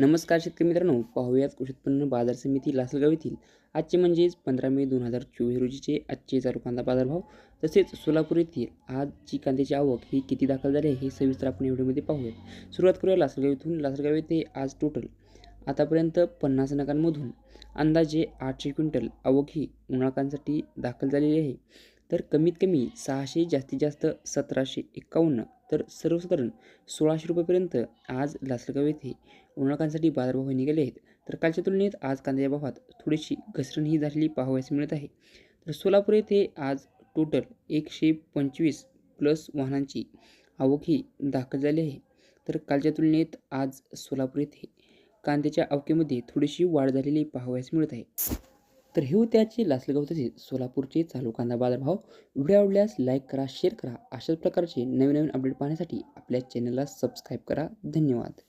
नमस्कार शेतकरी मित्रांनो पाहूयात कृषी उत्पन्न बाजार समिती लासलगाव येथील. आजचे म्हणजेच पंधरा मे दोन हजार चोवीस रोजीचे आजचे चालू कांदा बाजारभाव. तसेच सोलापूर येथील आजची कांद्याची आवक ही किती दाखल झाली आहे हे सविस्तर आपण व्हिडिओमध्ये पाहूयात. सुरुवात करूया लासलगाव येथून. लासलगाव येथे आज टोटल आतापर्यंत पन्नास नगांमधून अंदाजे आठशे क्विंटल आवक ही उन्हाळकांसाठी दाखल झालेली आहे. तर कमीत कमी सहाशे जास्तीत जास्त सतराशे एक्कावन्न तर सर्वसाधारण सोळाशे रुपयेपर्यंत आज लासलगाव येथे उन्हाळकांसाठी बाजारभाव निघाले आहेत. तर कालच्या तुलनेत आज कांद्याच्या भावात थोडीशी घसरणही झालेली पाहावयास मिळत आहे. तर सोलापूर येथे आज टोटल एकशे पंचवीस प्लस वाहनांची आवक ही दाखल झाली आहे. तर कालच्या तुलनेत आज सोलापूर येथे कांद्याच्या आवकेमध्ये थोडीशी वाढ झालेली पाहावयास मिळत आहे. तर हे होते आजचे लासलगाव तसेच सोलापूरचे चालू कांदा बाजारभाव. व्हिडिओ आवडल्यास लाईक करा शेअर करा. अशाच प्रकारचे नवीन नवीन अपडेट पाहण्यासाठी आपल्या चॅनलला सबस्क्राईब करा. धन्यवाद.